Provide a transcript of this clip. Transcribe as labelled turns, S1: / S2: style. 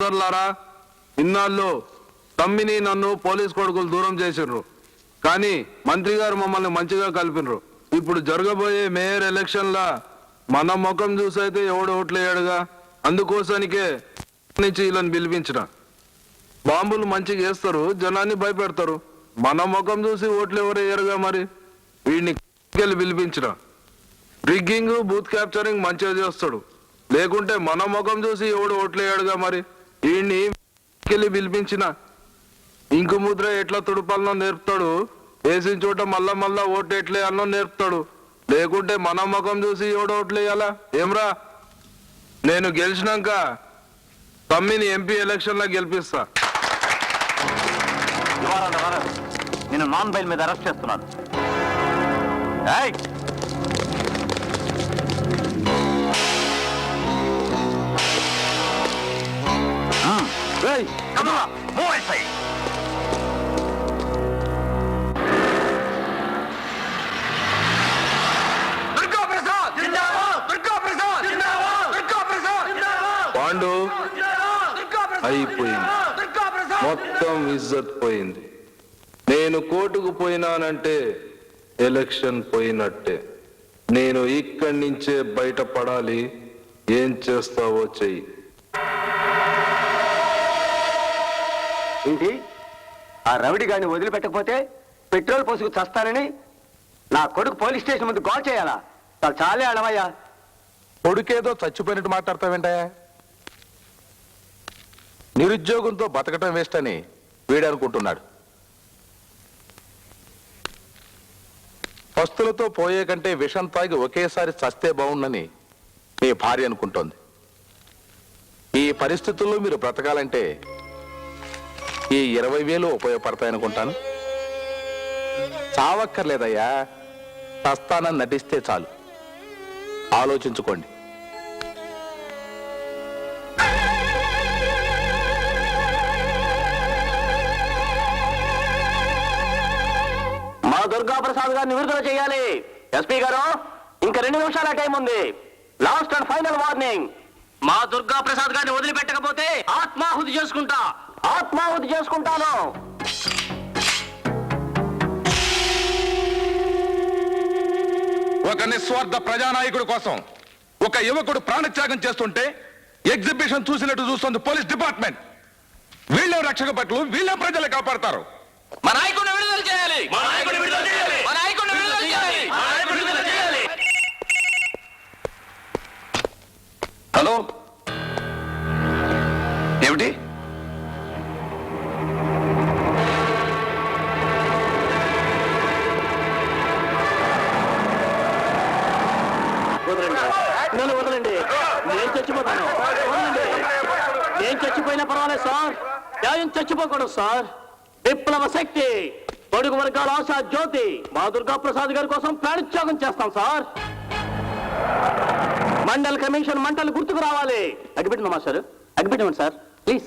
S1: సోదరులారా ఇన్నాళ్ళు తమ్మిని నన్ను పోలీస్ కొడుకులు దూరం చేసిండ్రు. కానీ మంత్రి గారు మమ్మల్ని మంచిగా కలిపినరు. ఇప్పుడు జరగబోయే మేయర్ ఎలక్షన్ల మన ముఖం చూసైతే ఎవడు ఓట్లేయడుగా? అందుకోసానికే నుంచి వీళ్ళని పిలిపించిన. బాంబులు మంచిగా వేస్తారు జనాన్ని భయపెడతారు. మన ముఖం చూసి ఓట్లు ఎవరు వేయరుగా మరి? వీడిని వెళ్ళి పిలిపించిన. రిగ్గింగ్ బూత్ క్యాప్చరింగ్ మంచిగా చేస్తాడు. లేకుంటే మన ముఖం చూసి ఎవడు ఓట్లేయాడుగా మరి? వీడిని వెళ్ళి పిలిపించిన ఇంకు ముద్ర ఎట్లా తుడుపాలనో నేర్పుతాడు. వేసిన చోట మళ్ళా మళ్ళా ఓటు ఎట్లేయాలనో నేర్పుతాడు. లేకుంటే మన ముఖం చూసి ఎవడు ఓట్లేయాలా ఏమ్రా? నేను గెలిచినాక తమ్మిని ఎంపీ ఎలక్షన్లో గెలిపిస్తా.
S2: నేను నాన్ బెయిల్ మీద అరెస్ట్ చేస్తున్నాను.
S1: పాండు అయిపోయింది. మొత్తం ఇజ్జత్ పోయింది. నేను కోర్టుకు పోయినానంటే ఎలక్షన్ పోయినట్టే. నేను ఇక్కడి నుంచే బయటపడాలి. ఏం చేస్తావో చెయ్యి.
S3: ఏంటి? ఆ రవిడి గారిని వదిలిపెట్టకపోతే పెట్రోల్ పోసుకు చస్తానని నా కొడుకు పోలీస్ స్టేషన్ ముందు కాల్ చేయాలా? చాలా చాలే అడవయ్యా
S4: కొడుకేదో చచ్చిపోయినట్టు మాట్లాడతావేంటయా నిరుద్యోగంతో బతకటం వేస్ట్ అని వీడనుకుంటున్నాడు. వస్తులతో పస్తులతో పోయే కంటే విషం తాగి ఒకేసారి చస్తే బాగుండని మీ భార్య అనుకుంటోంది. ఈ పరిస్థితుల్లో మీరు బ్రతకాలంటే ఈ ఇరవై వేలు ఉపయోగపడతాయనుకుంటాను చావక్కర్లేదయ్యా. చస్తానని నటిస్తే చాలు. ఆలోచించుకోండి.
S3: మా దుర్గా ప్రసాద్ గారిని విడుదల చేయాలి. ఎస్పీ గారు ఇంకా రెండు నిమిషాల టైం ఉంది. Last and final warning. మా దుర్గా ప్రసాద్ గారిని వదిలిపెట్టకపోతే ఆత్మాహుతి చేసుకుంటా. చేసుకుంటాను.
S4: ఒక నిస్వార్థ ప్రజానాయకుడి కోసం ఒక యువకుడు ప్రాణత్యాగం చేస్తుంటే ఎగ్జిబిషన్ చూసినట్టు చూస్తుంది పోలీస్ డిపార్ట్మెంట్. వీళ్ళే రక్షక భటులు వీళ్ళే ప్రజలు కాపాడతారు.
S2: మా నాయకుడిని విడుదల చేయాలి. మా నాయకుడిని విడుదల చేయాలి. మా నాయకుడిని విడుదల చేయాలి. మా నాయకుడిని విడుదల చేయాలి.
S4: హలో? ఏమిటి?
S3: నన్ను వదలండి. నేను చచ్చిపోతాను. నేను చచ్చిపోయినా పర్వాలేదు సార్. న్యాయం చచ్చిపోకూడదు సార్. విప్లవ శక్తి పొడుగు వర్గాల ఆశా జ్యోతి మా దుర్గా ప్రసాద్ గారి కోసం ప్రాణత్యాగం చేస్తాం సార్. మండల్ కమిషన్ మంటలు గుర్తుకు రావాలి. అగ్గిపెట్టినమ్మా సార్? అగ్గిపెట్టమండి సార్? ప్లీజ్.